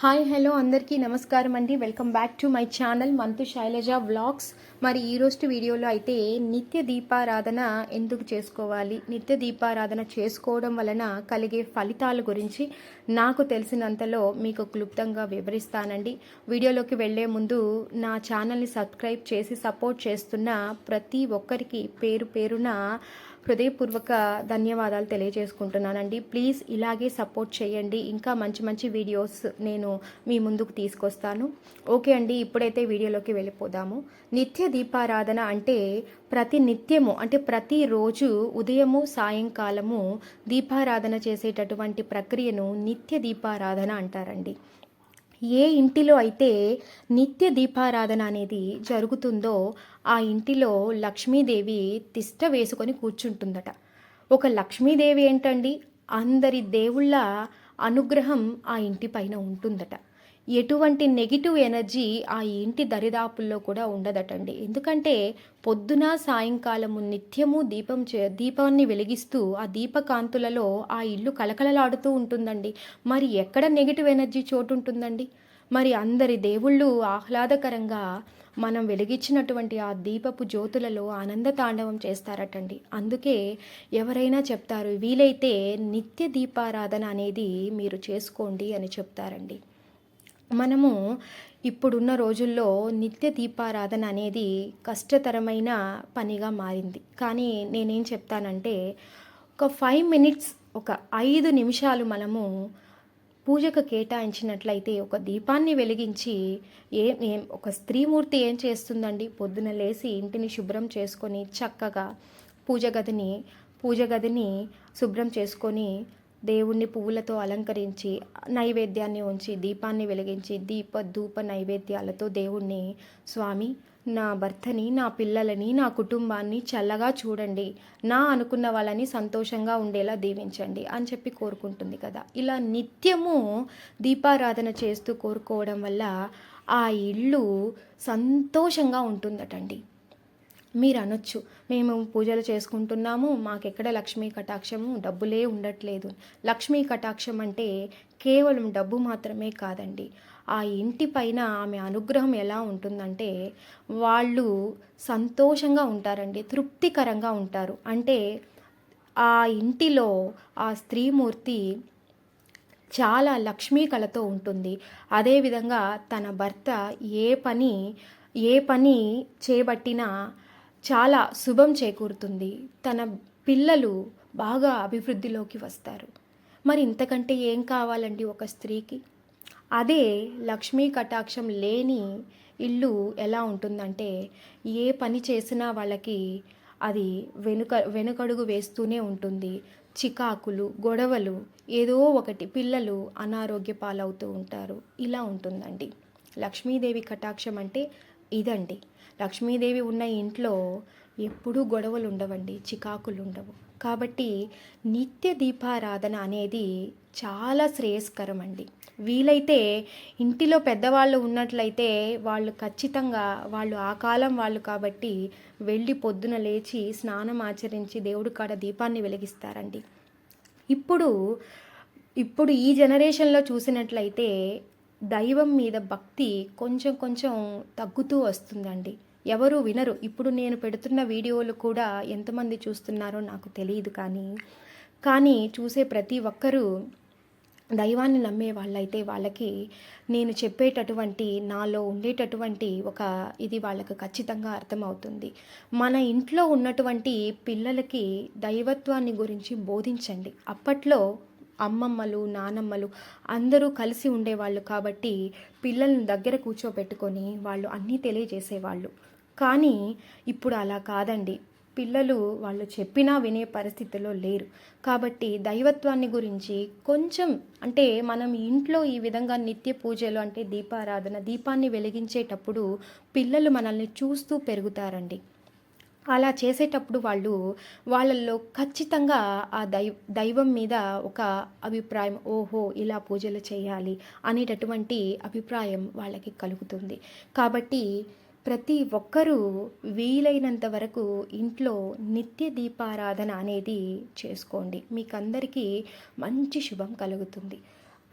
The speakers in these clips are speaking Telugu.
హాయ్ హలో అందరికీ నమస్కారం అండి. Welcome back to my channel Manthu Shailaja vlogs. మరి ఈ రోజు వీడియోలో అయితే నిత్య దీపారాధన ఎందుకు చేసుకోవాలి? నిత్య దీపారాధన చేసుకోవడం వలన కలిగే ఫలితాల గురించి నాకు తెలిసినంతలో మీకు క్లుప్తంగా వివరిస్తానండి. వీడియోలోకి వెళ్ళే ముందు నా ఛానల్ని సబ్స్క్రైబ్ చేసి సపోర్ట్ చేస్తున్న ప్రతి ఒక్కరికి పేరు పేరున హృదయపూర్వక ధన్యవాదాలు తెలియజేసుకుంటున్నానండి. ప్లీజ్ ఇలాగే సపోర్ట్ చేయండి. ఇంకా మంచి మంచి వీడియోస్ నేను మీ ముందుకు తీసుకొస్తాను. ఓకే అండి ఇప్పుడైతే వీడియోలోకి వెళ్ళిపోదాము. నిత్య దీపారాధన అంటే ప్రతి నిత్యము అంటే ప్రతిరోజు ఉదయము సాయంకాలము దీపారాధన చేసేటటువంటి ప్రక్రియను నిత్య దీపారాధన అంటారండి. ఏ ఇంటిలో అయితే నిత్య దీపారాధన అనేది జరుగుతుందో ఆ ఇంటిలో లక్ష్మీదేవి తిష్ట వేసుకొని కూర్చుంటుందట. ఒక లక్ష్మీదేవి ఏంటండి? అందరి దేవుళ్ళ అనుగ్రహం ఆ ఇంటి పైన ఉంటుందట. ఎటువంటి నెగిటివ్ ఎనర్జీ ఆ ఇంటి దరిదాపుల్లో కూడా ఉండదటండి. ఎందుకంటే పొద్దున సాయంకాలము నిత్యము దీపం చే దీపాన్ని వెలిగిస్తూ ఆ దీపకాంతులలో ఆ ఇల్లు కలకలలాడుతూ ఉంటుందండి. మరి ఎక్కడ నెగిటివ్ ఎనర్జీ చోటు ఉంటుందండి మరి అందరి దేవుళ్ళు ఆహ్లాదకరంగా మనం వెలిగించినటువంటి ఆ దీపపు జ్యోతులలో ఆనంద తాండవం చేస్తారటండి. అందుకే ఎవరైనా చెప్తారు వీలైతే నిత్య దీపారాధన అనేది మీరు చేసుకోండి అని చెప్తారండి. మనము ఇప్పుడున్న రోజుల్లో నిత్య దీపారాధన అనేది కష్టతరమైన పనిగా మారింది. కానీ నేనేం చెప్తానంటే ఒక ఫైవ్ మినిట్స్ ఒక ఐదు నిమిషాలు మనము పూజకు కేటాయించినట్లయితే ఒక దీపాన్ని వెలిగించి ఏం ఏం ఒక స్త్రీమూర్తి ఏం చేస్తుందండి? పొద్దున లేచి ఇంటిని శుభ్రం చేసుకొని చక్కగా పూజ గదిని పూజ గదిని శుభ్రం చేసుకొని దేవుణ్ణి పువ్వులతో అలంకరించి నైవేద్యాన్ని ఉంచి దీపాన్ని వెలిగించి దీప ధూప నైవేద్యాలతో దేవుణ్ణి స్వామి నా భర్తని నా పిల్లలని నా కుటుంబాన్ని చల్లగా చూడండి. నా అనుకున్న వాళ్ళని సంతోషంగా ఉండేలా దీవించండి అని చెప్పి కోరుకుంటుంది కదా. ఇలా నిత్యము దీపారాధన చేస్తూ కోరుకోవడం వల్ల ఆ ఇల్లు సంతోషంగా ఉంటుందటండి. మీరు అనొచ్చు మేము పూజలు చేసుకుంటున్నాము. మాకెక్కడ లక్ష్మీ కటాక్షము? డబ్బులే ఉండట్లేదు. లక్ష్మీ కటాక్షం అంటే కేవలం డబ్బు మాత్రమే కాదండి. ఆ ఇంటి పైన ఆమె అనుగ్రహం ఎలా ఉంటుందంటే వాళ్ళు సంతోషంగా ఉంటారండి. తృప్తికరంగా ఉంటారు. అంటే ఆ ఇంటిలో ఆ స్త్రీమూర్తి చాలా లక్ష్మీ కళతో ఉంటుంది. అదేవిధంగా తన భర్త ఏ పని ఏ పని చేపట్టినా చాలా శుభం చేకూరుతుంది. తన పిల్లలు బాగా అభివృద్ధిలోకి వస్తారు. మరి ఇంతకంటే ఏం కావాలండి ఒక స్త్రీకి? అదే లక్ష్మీ కటాక్షం లేని ఇల్లు ఎలా ఉంటుందంటే ఏ పని చేసినా వాళ్ళకి అది వెనుక వెనుకడుగు వేస్తూనే ఉంటుంది. చికాకులు గొడవలు ఏదో ఒకటి పిల్లలు అనారోగ్య పాలవుతూ ఉంటారు. ఇలా ఉంటుందండి. లక్ష్మీదేవి కటాక్షం అంటే ఇదండి. లక్ష్మీదేవి ఉన్న ఇంట్లో ఎప్పుడూ గొడవలు ఉండవండి చికాకులు ఉండవు కాబట్టి నిత్య దీపారాధన అనేది చాలా శ్రేయస్కరం అండి వీలైతే ఇంటిలో పెద్దవాళ్ళు ఉన్నట్లయితే వాళ్ళు ఖచ్చితంగా వాళ్ళు ఆ కాలం వాళ్ళు కాబట్టి వెళ్ళి పొద్దున లేచి స్నానం ఆచరించి దేవుడి కాడ దీపాన్ని వెలిగిస్తారండి. ఇప్పుడు ఇప్పుడు ఈ జనరేషన్లో చూసినట్లయితే దైవం మీద భక్తి కొంచెం కొంచెం తగ్గుతూ వస్తుందండి. ఎవరు వినరు. ఇప్పుడు నేను పెడుతున్న వీడియోలు కూడా ఎంతమంది చూస్తున్నారో నాకు తెలియదు కానీ కానీ చూసే ప్రతి ఒక్కరూ దైవాన్ని నమ్మే వాళ్ళైతే వాళ్ళకి నేను చెప్పేటటువంటి నాలో ఉండేటటువంటి ఒక ఇది వాళ్ళకు ఖచ్చితంగా అర్థమవుతుంది. మన ఇంట్లో ఉన్నటువంటి పిల్లలకి దైవత్వాన్ని గురించి బోధించండి. అప్పట్లో అమ్మమ్మలు నానమ్మలు అందరూ కలిసి ఉండేవాళ్ళు కాబట్టి పిల్లల్ని దగ్గర కూర్చోబెట్టుకొని వాళ్ళు అన్నీ తెలియజేసేవాళ్ళు. కానీ ఇప్పుడు అలా కాదండి. పిల్లలు వాళ్ళు చెప్పినా వినే పరిస్థితిలో లేరు. కాబట్టి దైవత్వాన్ని గురించి కొంచెం అంటే మనం ఇంట్లో ఈ విధంగా నిత్య పూజలు అంటే దీపారాధన దీపాన్ని వెలిగించేటప్పుడు పిల్లలు మనల్ని చూస్తూ పెరుగుతారండి. అలా చేసేటప్పుడు వాళ్ళు వాళ్ళల్లో ఖచ్చితంగా ఆ దైవ దైవం మీద ఒక అభిప్రాయం ఓహో ఇలా పూజలు చేయాలి అనేటటువంటి అభిప్రాయం వాళ్ళకి కలుగుతుంది. కాబట్టి ప్రతి ఒక్కరూ వీలైనంత వరకు ఇంట్లో నిత్య దీపారాధన అనేది చేసుకోండి. మీకు అందరికీ మంచి శుభం కలుగుతుంది.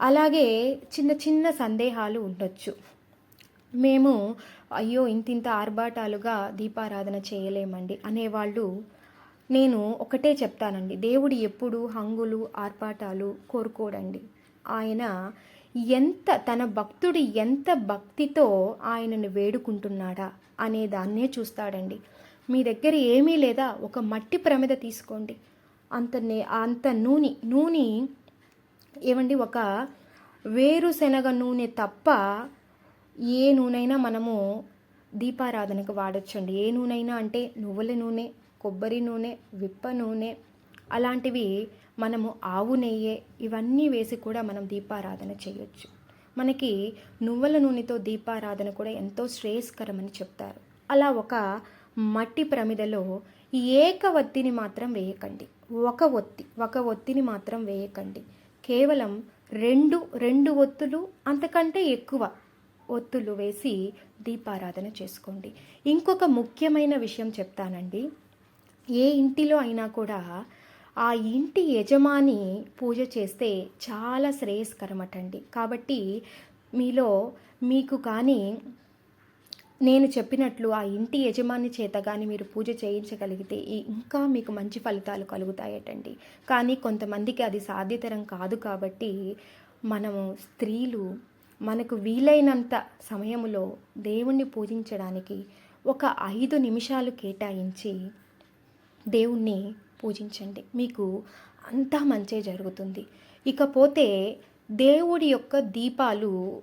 అలాగే చిన్న చిన్న సందేహాలు ఉండొచ్చు. మేము అయ్యో ఇంతింత ఆర్భాటాలుగా దీపారాధన చేయలేమండి అనేవాళ్ళు నేను ఒకటే చెప్తానండి. దేవుడు ఎప్పుడు హంగులు ఆర్భాటాలు కోరుకోడండి. ఆయన ఎంత తన భక్తుడు ఎంత భక్తితో ఆయనను వేడుకుంటున్నాడా అనే దాన్నే చూస్తాడండి. మీ దగ్గర ఏమీ లేదా? ఒక మట్టి ప్రమిద తీసుకోండి. అంత నే అంత నూనె నూనె ఏమండి? ఒక వేరుశనగ నూనె తప్ప ఏ నూనెైనా మనము దీపారాధనకు వాడచ్చండి. ఏ నూనెైనా అంటే నువ్వుల నూనె కొబ్బరి నూనె విప్ప నూనె అలాంటివి మనము ఆవు నెయ్యే ఇవన్నీ వేసి కూడా మనం దీపారాధన చేయొచ్చు. మనకి నువ్వుల నూనెతో దీపారాధన కూడా ఎంతో శ్రేయస్కరమని చెప్తారు. అలా ఒక మట్టి ప్రమిదలో ఏక ఒత్తిని మాత్రం వేయకండి. ఒక ఒత్తి ఒక ఒత్తిని మాత్రం వేయకండి. కేవలం రెండు రెండు ఒత్తులు అంతకంటే ఎక్కువ ఒత్తులు వేసి దీపారాధన చేసుకోండి. ఇంకొక ముఖ్యమైన విషయం చెప్తానండి. ఏ ఇంటిలో అయినా కూడా ఆ ఇంటి యజమాని పూజ చేస్తే చాలా శ్రేయస్కరమటండి. కాబట్టి మీలో మీకు కానీ నేను చెప్పినట్లు ఆ ఇంటి యజమాని చేత కానీ మీరు పూజ చేయించగలిగితే ఇంకా మీకు మంచి ఫలితాలు కలుగుతాయటండి. కానీ కొంతమందికి అది సాధ్యతరం కాదు కాబట్టి మనము స్త్రీలు మనకు వీలైనంత సమయములో దేవుణ్ణి పూజించడానికి ఒక ఐదు నిమిషాలు కేటాయించి దేవుణ్ణి పూజించండి. మీకు అంతా మంచే జరుగుతుంది. ఇకపోతే దేవుడి యొక్క దీపాలు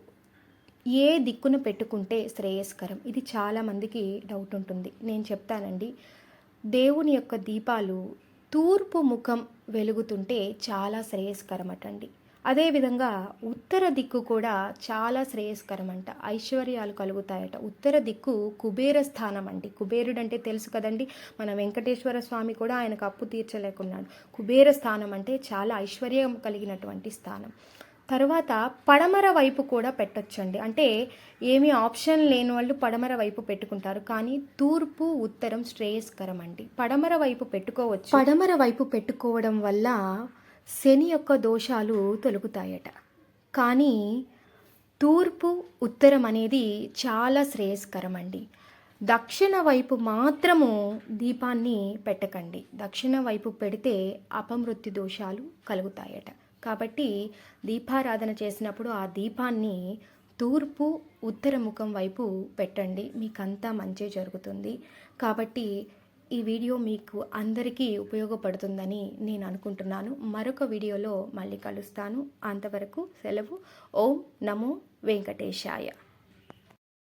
ఏ దిక్కున పెట్టుకుంటే శ్రేయస్కరం. ఇది చాలామందికి డౌట్ ఉంటుంది. నేను చెప్తానండి. దేవుని యొక్క దీపాలు తూర్పు ముఖం వెలుగుతుంటే చాలా శ్రేయస్కరం అటండి అదేవిధంగా ఉత్తర దిక్కు కూడా చాలా శ్రేయస్కరం అంట ఐశ్వర్యాలు కలుగుతాయట. ఉత్తర దిక్కు కుబేర స్థానం అండి. కుబేరుడు అంటే తెలుసు కదండి మన వెంకటేశ్వర స్వామి కూడా ఆయనకు అప్పు తీర్చలేకున్నాడు. కుబేర స్థానం అంటే చాలా ఐశ్వర్యం కలిగినటువంటి స్థానం. తర్వాత పడమర వైపు కూడా పెట్టొచ్చండి. అంటే ఏమీ ఆప్షన్ లేని వాళ్ళు పడమర వైపు పెట్టుకుంటారు కానీ తూర్పు ఉత్తరం శ్రేయస్కరం అండి. పడమర వైపు పెట్టుకోవచ్చు. పడమర వైపు పెట్టుకోవడం వల్ల శని యొక్క దోషాలు తొలుగుతాయట కానీ తూర్పు ఉత్తరం అనేది చాలా శ్రేయస్కరం అండి దక్షిణ వైపు మాత్రము దీపాన్ని పెట్టకండి. దక్షిణ వైపు పెడితే అపమృత్యు దోషాలు కలుగుతాయట. కాబట్టి దీపారాధన చేసినప్పుడు ఆ దీపాన్ని తూర్పు ఉత్తర ముఖం వైపు పెట్టండి. మీకంతా మంచి జరుగుతుంది. కాబట్టి ఈ వీడియో మీకు అందరికీ ఉపయోగపడుతుందని నేను అనుకుంటున్నాను. మరొక వీడియోలో మళ్ళీ కలుస్తాను. అంతవరకు సెలవు. ఓం నమో వెంకటేశాయ.